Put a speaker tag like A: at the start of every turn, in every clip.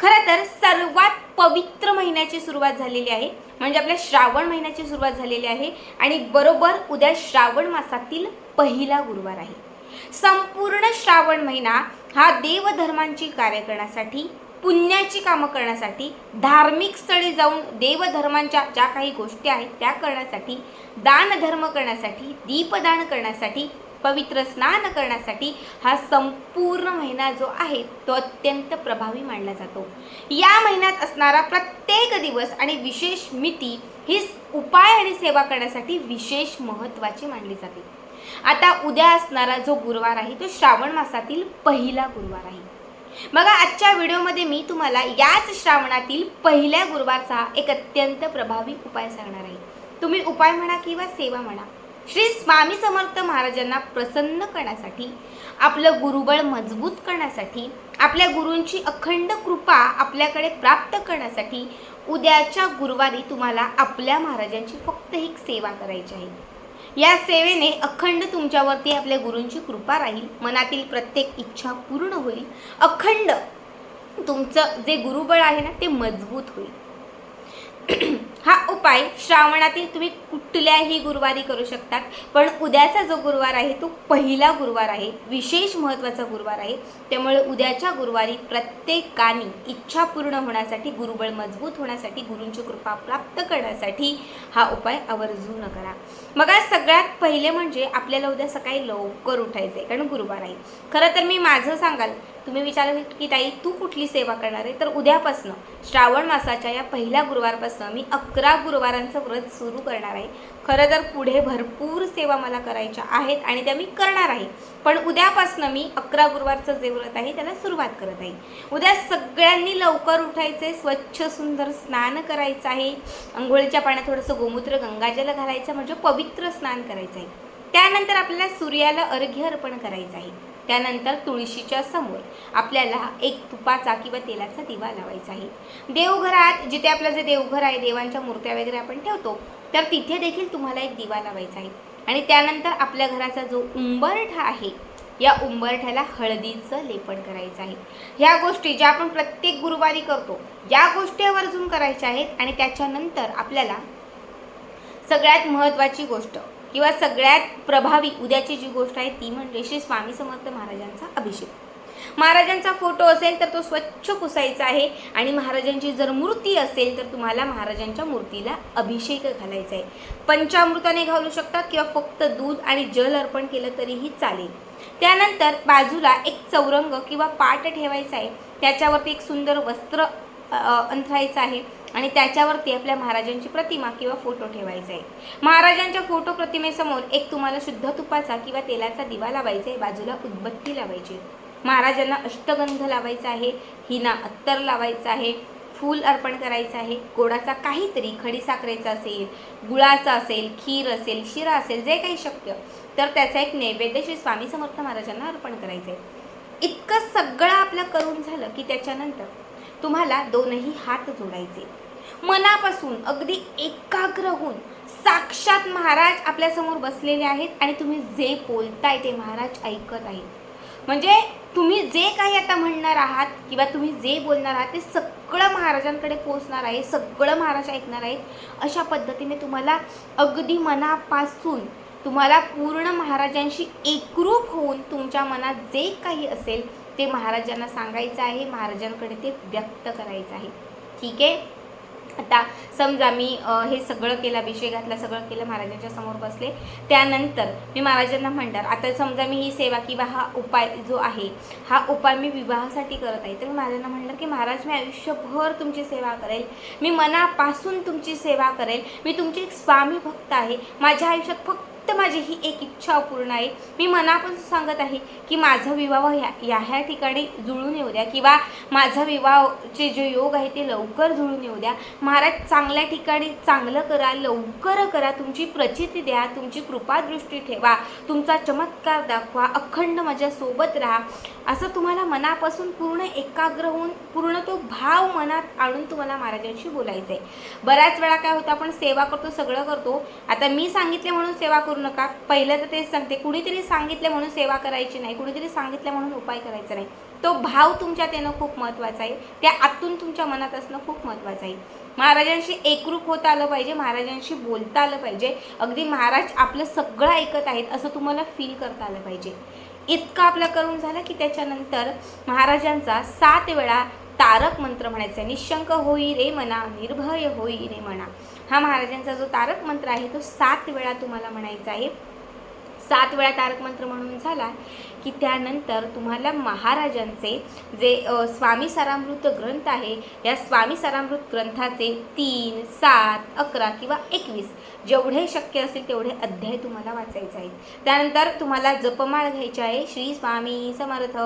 A: खरं तर सर्वात पवित्र महिन्याची सुरुवात झालेली आहे. म्हणजे आपल्या श्रावण महिन्याची सुरुवात झालेली आहे. आणि बरोबर उद्या श्रावण मासातील पहिला गुरुवार आहे. संपूर्ण श्रावण महिना हा देवधर्मांची कार्य करण्यासाठी पुण्याची कामं करण्यासाठी धार्मिक स्थळी जाऊन देवधर्मांच्या ज्या काही गोष्टी आहेत त्या करण्यासाठी दानधर्म करण्यासाठी दीपदान करण्यासाठी पवित्र स्नान करण्यासाठी हा संपूर्ण महिना जो आहे तो अत्यंत प्रभावी मानला जातो. या महिन्यात असणारा प्रत्येक दिवस आणि विशेष मिती ही उपाय आणि सेवा करण्यासाठी विशेष महत्त्वाची मानली जाते. आता उद्या असणारा जो गुरुवार आहे तो श्रावण मासातील पहिला गुरुवार आहे. बघा आजच्या व्हिडिओमध्ये मी तुम्हाला याच श्रावणातील पहिल्या गुरुवारचा एक अत्यंत प्रभावी उपाय सांगणार आहे. तुम्ही उपाय म्हणा किंवा सेवा म्हणा श्री स्वामी समर्थ महाराजांना प्रसन्न करण्यासाठी आपलं गुरुबळ मजबूत करण्यासाठी आपल्या गुरूंची अखंड कृपा आपल्याकडे प्राप्त करण्यासाठी उद्याच्या गुरुवारी तुम्हाला आपल्या महाराजांची फक्त एक सेवा करायची आहे. या सेवेने अखंड तुमच्यावरती आपल्या गुरूंची कृपा राहील मनातील प्रत्येक इच्छा पूर्ण होईल अखंड तुमचं जे गुरुबळ आहे ना ते मजबूत होईल. हा उपाय श्रावणातील तुम्ही कुठल्याही गुरुवारी करू शकतात. पण उद्याचा जो गुरुवार आहे तो पहिला गुरुवार आहे. विशेष महत्त्वाचा गुरुवार आहे. त्यामुळे उद्याच्या गुरुवारी प्रत्येकाने इच्छा पूर्ण होण्यासाठी गुरुबळ मजबूत होण्यासाठी गुरूंची कृपा प्राप्त करण्यासाठी हा उपाय आवर्जून करा मग आज सगळ्यात पहिले म्हणजे आपल्याला उद्या सकाळी लवकर उठायचं आहे कारण गुरुवार आहे. खरं तर मी माझं सांगाल तुम्ही विचारलं की ताई तू कुठली सेवा करणार आहे? तर उद्यापासनं श्रावण मासाच्या या पहिल्या गुरुवारपासनं मी अकरा गुरुवारांचं व्रत सुरू करणार आहे. खरं तर पुढे भरपूर सेवा मला करायच्या आहेत आणि त्या मी करणार आहे. पण उद्यापासनं मी अकरा गुरुवारचं जे व्रत आहे त्याला सुरुवात करत आहे. उद्या सगळ्यांनी लवकर उठायचे स्वच्छ सुंदर स्नान करायचं आहे. आंघोळीच्या पाण्यात थोडंसं गोमूत्र गंगाजल घालायचं म्हणजे पवित्र स्नान करायचं आहे. त्यानंतर आपल्याला सूर्याला अर्घ्य अर्पण करायचं आहे. त्यानंतर तुळशीच्या समोर आपल्याला एक तुपाचा किंवा तेलाचा दिवा लावायचा आहे. देवघरात जिथे आपलं जे देवघर आहे देवांच्या मूर्त्या वगैरे आपण ठेवतो तर तिथे देखील तुम्हाला एक दिवा लावायचा आहे. आणि त्यानंतर आपल्या घराचा जो उंबरठा आहे या उंबरठ्याला हळदीचं लेपन करायचं आहे. ह्या गोष्टी ज्या आपण प्रत्येक गुरुवारी करतो या गोष्टी आवर्जून करायच्या आहेत आणि त्याच्यानंतर आपल्याला सगळ्यात महत्त्वाची गोष्ट किंवा सगळ्यात प्रभावी उद्याची जी गोष्ट आहे ती म्हणजे श्री स्वामी समर्थ महाराजांचा अभिषेक. महाराजांचा फोटो असेल तर तो स्वच्छ पुसायचा आहे आणि महाराजांची जर मूर्ती असेल तर तुम्हाला महाराजांच्या मूर्तीला अभिषेक घालायचा आहे. पंचामृताने घालू शकतात किंवा फक्त दूध आणि जल अर्पण केलं तरीही चालेल. त्यानंतर बाजूला एक चौरंग किंवा पाट ठेवायचा आहे. त्याच्यावरती एक सुंदर वस्त्र अंथरायचं आहे. आणि त्याच्यावरती आपल्या महाराजांची प्रतिमा किंवा फोटो ठेवायचा आहे. महाराजांच्या फोटो प्रतिमेसमोर एक तुम्हाला शुद्ध तुपाचा किंवा तेलाचा दिवा लावायचा आहे बाजूला उदबत्ती लावायची महाराजांना अष्टगंध लावायचा आहे हिना अत्तर लावायचा आहे फूल अर्पण करायचं आहे गोडाचा काहीतरी खडीसाखरेचा असेल गुळाचा असेल खीर असेल शिरा असेल जे काही शक्य तर त्याचा एक नैवेद्य श्री स्वामी समर्थ महाराजांना अर्पण करायचं आहे. इतकं सगळं आपलं करून झालं की त्याच्यानंतर तुम्हाला दोनही हात जोडायचे. मनापासून अगदी एकाग्र होऊन साक्षात महाराज आपल्यासमोर बसलेले आहेत आणि तुम्ही जे बोलताय ते महाराज ऐकत आहेत म्हणजे तुम्ही जे काही आता म्हणणार आहात किंवा तुम्ही जे बोलणार आहात ते सगळं महाराजांकडे पोचणार आहे सगळं महाराज ऐकणार आहेत. अशा पद्धतीने तुम्हाला अगदी मनापासून तुम्हाला पूर्ण महाराजांशी एकरूप होऊन तुमच्या मनात जे काही असेल ते महाराजांना सांगायचं आहे महाराजांकडे ते व्यक्त करायचं आहे. ठीक आहे? आता समजा मी हे सगळं केलं अभिषेक घातला सगळं केलं महाराजांच्या समोर बसले. त्यानंतर मी महाराजांना म्हणणार आता समजा मी ही सेवा किंवा हा उपाय जो आहे हा उपाय मी विवाहासाठी करत आहे तर मी महाराजांना म्हणणार की महाराज मी आयुष्यभर तुमची सेवा करेल. मी मनापासून तुमची सेवा करेल. मी तुमची एक स्वामी भक्त आहे. माझ्या आयुष्यात फक्त फक्त माझी ही एक इच्छा अपूर्ण आहे. मी मनापासून सांगत आहे की माझा विवाह ह्या ह्या ह्या ठिकाणी जुळून येऊ द्या किंवा माझा विवाहचे जे योग आहे ते लवकर जुळून येऊ द्या. महाराज चांगल्या ठिकाणी चांगलं करा लवकर करा. तुमची प्रचिती द्या तुमची कृपादृष्टी ठेवा तुमचा चमत्कार दाखवा अखंड माझ्यासोबत राहा. असं तुम्हाला मनापासून पूर्ण एकाग्र होऊन पूर्ण तो भाव मनात आणून तुम्हाला महाराजांशी बोलायचं आहे बऱ्याच वेळा काय होतं आपण सेवा करतो सगळं करतो. आता मी सांगितले म्हणून सेवा करू नका. पहिलं तर तेच सांगते कुणीतरी सांगितले म्हणून सेवा करायची नाही कुणीतरी सांगितलं म्हणून उपाय करायचा नाही. तो भाव तुमच्यात येणं खूप महत्त्वाचं आहे. त्या आतून तुमच्या मनात असणं खूप महत्त्वाचं आहे. महाराजांशी एकरूप होता आलं पाहिजे महाराजांशी बोलता आलं पाहिजे. अगदी महाराज आपलं सगळं ऐकत आहेत असं तुम्हाला फील करता आलं पाहिजे. इतकं आपलं करून झालं की त्याच्यानंतर महाराजांचा सात वेळा तारक मंत्र म्हणायचा आहे. निशंक होई रे मना निर्भय होई रे मना. हा महाराजांचा जो तारक मंत्र आहे तो सात वेळा तुम्हाला म्हणायचा आहे. सात वेळा तारक मंत्र म्हणून झाला की त्यानंतर तुम्हाला महाराजांचे जे स्वामी सारामृत ग्रंथ आहे या स्वामी सारामृत ग्रंथाचे तीन सात अकरा किंवा एकवीस जेवढे शक्य असेल तेवढे अध्याय तुम्हाला वाचायचे आहेत. त्यानंतर तुम्हाला जपमाळ घ्यायची आहे. श्री स्वामी समर्थ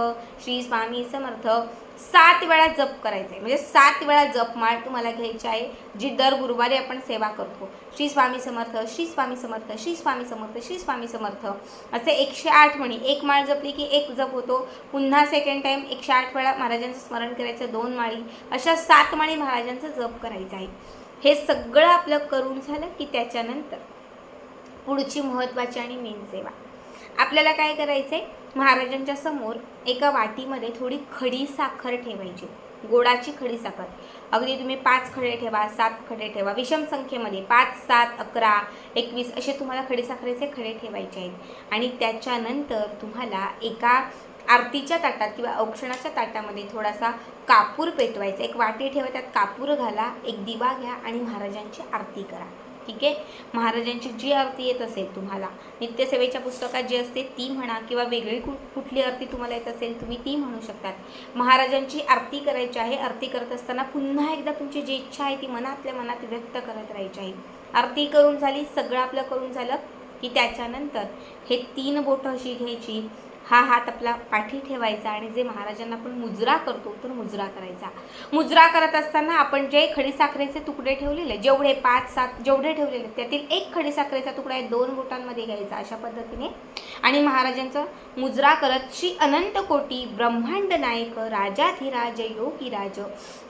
A: श्री स्वामी समर्थ. सात वेळा जप करायचं आहे म्हणजे सात वेळा जपमाळ तुम्हाला घ्यायची आहे जी दर गुरुवारी आपण सेवा करतो. श्री स्वामी समर्थ श्री स्वामी समर्थ श्री स्वामी समर्थ श्री स्वामी समर्थ. असे एकशे आठ म्हणी. एक माळ जपली की एक जप होतो. पुन्हा सेकंड टाईम एकशे आठ वेळा महाराजांचं स्मरण करायचं दोन माळी. अशा सात माळी महाराजांचं जप करायचं आहे. हे सगळं आपलं करून झालं की त्याच्यानंतर पुढची महत्त्वाची आणि मेन सेवा. आपल्याला काय करायचं आहे महाराजांच्या समोर एका वाटीमध्ये थोडी खडी साखर ठेवायची. गोडाची खडी साखर. अगदी तुम्ही पाच खडे ठेवा सात खडे ठेवा. विषम संख्येमध्ये पाच सात अकरा एकवीस असे तुम्हाला खडी साखरेचे खडे ठेवायचे आहेत. आणि त्याच्यानंतर तुम्हाला एका आरतीच्या ताटात किंवा औक्षणाच्या ताटामध्ये थोडासा कापूर पेटवायचा. एक वाटी ठेवा त्यात कापूर घाला एक दिवा घ्या आणि महाराजांची आरती करा. ठीक आहे? महाराजांची जी आरती येत असेल तुम्हाला नित्यसेवेच्या पुस्तकात जी असते ती म्हणा किंवा वेगळी कु कुठली आरती तुम्हाला येत असेल तुम्ही ती म्हणू शकतात. महाराजांची आरती करायची आहे आरती करत असताना पुन्हा एकदा तुमची जी इच्छा आहे ती मनातल्या मनात व्यक्त करत राहायची आहे. आरती करून झाली सगळं आपलं करून झालं की त्याच्यानंतर हे तीन बोटं अशी घ्यायची. हा हात आपला पाठी ठेवायचा आणि जे महाराजांना आपण मुजरा करतो तर मुजरा करायचा. मुजरा करत असताना आपण जे खडीसाखरेचे तुकडे ठेवलेले जेवढे पाच सात जेवढे ठेवलेले त्यातील एक खडीसाखरेचा तुकडा आहे दोन बोटांमध्ये घ्यायचा अशा पद्धतीने. आणि महाराजांचं मुजरा करत श्री अनंत कोटी ब्रह्मांड नायक राजाधिराज योगीराज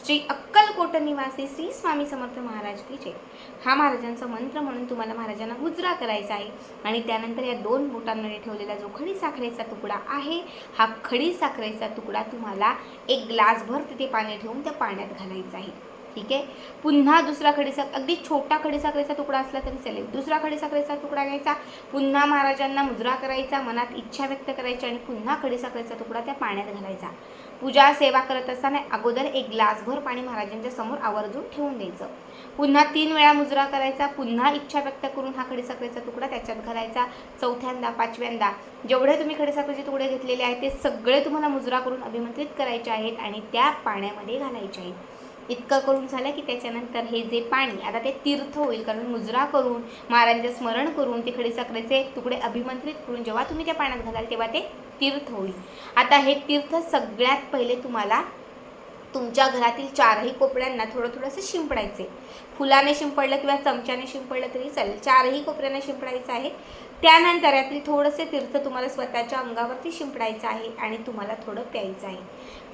A: श्री अक्कलकोट निवासी श्री स्वामी समर्थ महाराज की जय. हा महाराजांचा मंत्र म्हणून तुम्हाला महाराजांना मुजरा करायचा आहे. आणि त्यानंतर या दोन बोटांमध्ये ठेवलेला जो खडी साखरेचा तुकडा आहे. हा खडी साखरेचा तुकडा तुम्हाला एक ग्लासभर तिथे पाणी ठेवून त्या पाण्यात घालायचा आहे. ठीक आहे? पुन्हा दुसरा खडीसाखर अगदी छोटा खडीसाखरेचा तुकडा असला तरी चालेल. दुसरा खडीसाखरेचा तुकडा घ्यायचा पुन्हा महाराजांना मुजरा करायचा मनात इच्छा व्यक्त करायची आणि पुन्हा खडीसाखरेचा तुकडा त्या पाण्यात घालायचा. पूजा सेवा करत असताना अगोदर एक ग्लासभर पाणी महाराजांच्या समोर आवर्जून ठेवून द्यायचं. पुन्हा तीन वेळा मुजरा करायचा पुन्हा इच्छा व्यक्त करून हा खडीसाखरेचा तुकडा त्याच्यात घालायचा. चौथ्यांदा पाचव्यांदा जेवढे तुम्ही खडीसाखरेचे तुकडे घेतलेले आहेत ते सगळे तुम्हाला मुजरा करून अभिमंत्रित करायचे आहेत आणि त्या पाण्यामध्ये घालायचे आहेत. इतकं करून झालं की त्याच्यानंतर हे जे पाणी आता ते तीर्थ होईल कारण मुजरा करून महाराजांचे स्मरण करून तिकडे खडीसाखरेचे तुकडे अभिमंत्रित करून जेव्हा तुम्ही त्या पाण्यात घालाल तेव्हा ते तीर्थ होईल. आता हे तीर्थ सगळ्यात पहिले तुम्हाला तुमच्या घरातील चारही कोपऱ्यांना थोडं थोडंसं शिंपडायचे फुलाने शिंपडलं किंवा चमच्याने शिंपडलं तरी चालेल. चारही कोपऱ्यांना शिंपडायचं आहे. त्यानंतर यातील थोडंसे तीर्थ तुम्हाला स्वतःच्या अंगावरती शिंपडायचं आहे आणि तुम्हाला थोडं प्यायचं आहे.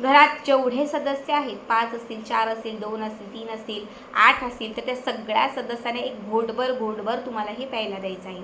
A: घरात जेवढे सदस्य आहेत पाच असतील चार असतील दोन असतील तीन असतील आठ असतील तर त्या सगळ्या सदस्याने एक घोटभर घोटभर तुम्हाला हे प्यायला द्यायचं आहे.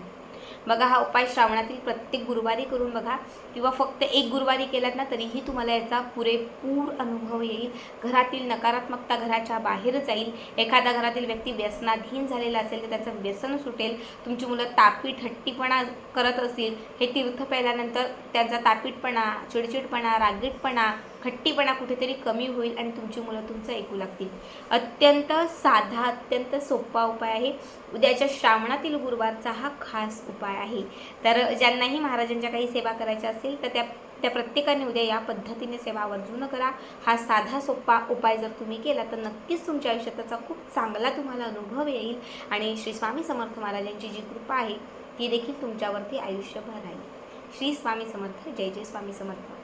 A: बघा हा उपाय श्रावणातील प्रत्येक गुरुवारी करून बघा. किंवा फक्त एक गुरुवारी केलात ना तरीही तुम्हाला याचा पुरेपूर अनुभव येईल. घरातील नकारात्मकता घराच्या बाहेर जाईल. एखाद्या घरातील व्यक्ती व्यसनाधीन झालेला असेल तर त्याचं व्यसन सुटेल. तुमची मुलं तापीट हट्टीपणा करत असतील. हे तीर्थ प्यायल्यानंतर त्यांचा तापीटपणा चिडचिडपणा रागीटपणा खट्टीपणा कुठेतरी कमी होईल आणि तुमची मुलं तुमचं ऐकू लागतील. अत्यंत साधा अत्यंत सोपा उपाय आहे. उद्याच्या श्रावणातील गुरुवारचा हा खास उपाय आहे. तर ज्यांनाही महाराजांच्या काही सेवा करायच्या असेल तर त्या त्या प्रत्येकाने उद्या या पद्धतीने सेवा आवर्जून करा. हा साधा सोपा उपाय जर तुम्ही केला तर नक्कीच तुमच्या आयुष्यात त्याचा खूप चांगला तुम्हाला अनुभव येईल. आणि श्री स्वामी समर्थ महाराजांची जी कृपा आहे ती देखील तुमच्यावरती आयुष्यभर राहील. श्री स्वामी समर्थ जय जय स्वामी समर्थ.